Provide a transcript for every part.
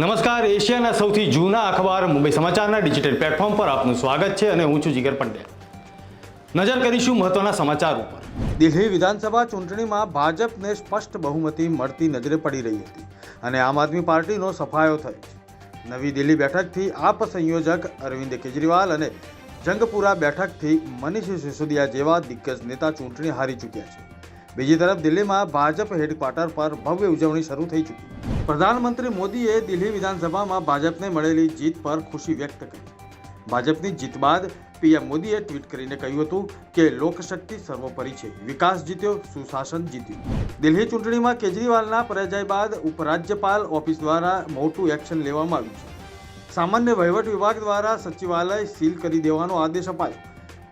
નમસ્કાર, એશિયાના સૌથી જૂના અખબાર મુંબઈ સમાચારના ડિજિટલ પ્લેટફોર્મ પર આપનું સ્વાગત છે અને હું છું જીગર પંડ્યા. નજર કરીશું મહત્વના સમાચાર ઉપર. દિલ્હી વિધાનસભા ચૂંટણીમાં ભાજપને સ્પષ્ટ બહુમતી મળતી નજરે પડી રહી હતી અને આમ આદમી પાર્ટીનો સફાયો થયો છે. નવી દિલ્હી બેઠકથી આપ સંયોજક અરવિંદ કેજરીવાલ અને જંગપુરા બેઠકથી મનીષ સિસોદિયા જેવા દિગ્ગજ નેતા ચૂંટણી હારી ચૂક્યા છે. બીજી તરફ દિલ્હીમાં ભાજપ હેડક્વાર્ટર પર ભવ્ય ઉજવણી શરૂ થઈ ચૂકી. પ્રધાનમંત્રી મોદીએ દિલ્હી વિધાનસભામાં ભાજપને મળેલી જીત પર ખુશી વ્યક્ત કરી. ભાજપની જીત બાદ પીએમ મોદીએ ટ્વીટ કરીને કહ્યું હતું કે લોકશક્તિ સર્વોપરી છે. વિકાસ જીત્યો, સુશાસન જીત્યું. દિલ્હી ચૂંટણીમાં કેજરીવાલના પરાજય બાદ ઉપરાજ્યપાલ ઓફિસ દ્વારા મોટું એક્શન લેવામાં આવ્યું છે. સામાન્ય વહીવટ વિભાગ દ્વારા સચિવાલય સીલ કરી દેવાનો આદેશ અપાયો.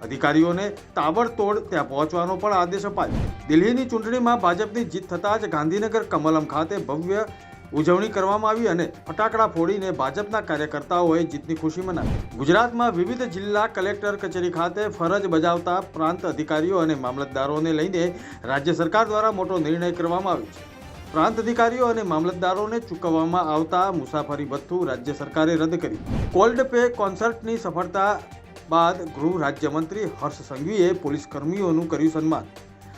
અધિકારીઓને તાબડતોડ ત્યાં પહોંચવાનો પણ આદેશ અપાયો. દિલ્હીની ચૂંટણીમાં ભાજપની જીત થતાં જ ગાંધીનગર કમલમ ખાતે ભવ્ય ઉજવણી કરવામાં આવી અને ફટાકડા ફોડીને ભાજપના કાર્યકર્તાઓએ જીતની ખુશી મનાવી. ગુજરાતમાં વિવિધ જિલ્લા કલેક્ટર કચેરી ખાતે ફરજ બજાવતા પ્રાંત અધિકારીઓ અને મામલતદારોને લઈને રાજ્ય સરકાર દ્વારા મોટો નિર્ણય કરવામાં આવ્યો છે. પ્રાંત અધિકારીઓ અને મામલતદારોને ચૂકવવામાં આવતા મુસાફરી ભથ્થું રાજ્ય સરકારે રદ કર્યું. કોલ્ડ પે કોન્સર્ટની સફળતા બાદ ગૃહ રાજ્યમંત્રી હર્ષ સંઘવીએ પોલીસ કર્મીઓનું કર્યું સન્માન.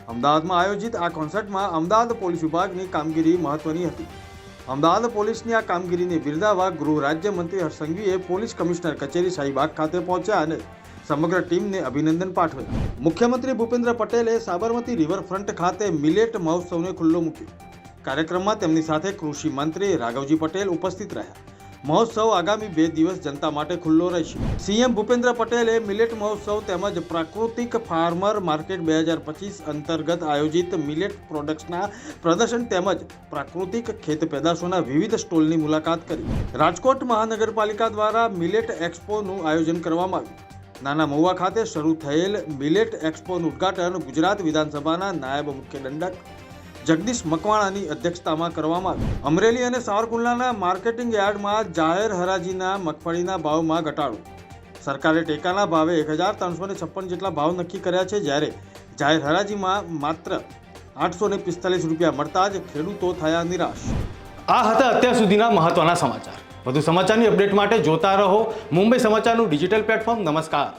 અમદાવાદમાં આયોજિત આ કોન્સર્ટમાં અમદાવાદ પોલીસ વિભાગની કામગીરી મહત્વની હતી. અમદાવાદ પોલીસની આ કામગીરીને બિરદાવવા ગૃહ રાજ્યમંત્રી હર્ષ સંઘવીએ પોલીસ કમિશનર કચેરી શાહીબાગ ખાતે પહોંચ્યા અને સમગ્ર ટીમને અભિનંદન પાઠવ્યા. મુખ્યમંત્રી ભૂપેન્દ્ર પટેલે સાબરમતી રિવરફ્રન્ટ ખાતે મિલેટ મહોત્સવને ખુલ્લો મૂક્યો. કાર્યક્રમમાં તેમની સાથે કૃષિ મંત્રી રાઘવજી પટેલ ઉપસ્થિત રહ્યા. મહોત્સવ આગામી બે દિવસ જનતા માટે ખુલ્લો રહેશે. સીએમ ભૂપેન્દ્ર પટેલે મિલેટ મહોત્સવ તેમજ પ્રાકૃતિક ફાર્મર માર્કેટ બે હજાર પચીસ અંતર્ગત આયોજિત મિલેટ પ્રોડક્ટ્સના પ્રદર્શન તેમજ પ્રાકૃતિક ખેત પેદાશોના વિવિધ સ્ટોલની મુલાકાત કરી. રાજકોટ મહાનગરપાલિકા દ્વારા મિલેટ એક્સપોનું આયોજન કરવામાં આવ્યું. નાના મહુવા ખાતે શરૂ થયેલ મિલેટ એક્સપોનું ઉદ્ઘાટન ગુજરાત વિધાનસભાના નાયબ મુખ્ય દંડક જગદીશ મકવાણાની અધ્યક્ષતામાં કરવામાં આવી. અમરેલી અને સાવરકુંડલાના માર્કેટિંગ યાર્ડમાં જાહેર હરાજીના મગફળીના ભાવમાં ઘટાડો. સરકારે ટેકાના ભાવે એક હજાર ત્રણસો ને છપ્પન જેટલા ભાવ નક્કી કર્યા છે જ્યારે જાહેર હરાજીમાં માત્ર આઠસો ને પિસ્તાલીસ રૂપિયા મળતા જ ખેડૂતો થયા નિરાશ. આ હતા અત્યાર સુધીના મહત્વના સમાચાર. વધુ સમાચારની અપડેટ માટે જોતા રહો મુંબઈ સમાચારનું ડિજિટલ પ્લેટફોર્મ. નમસ્કાર.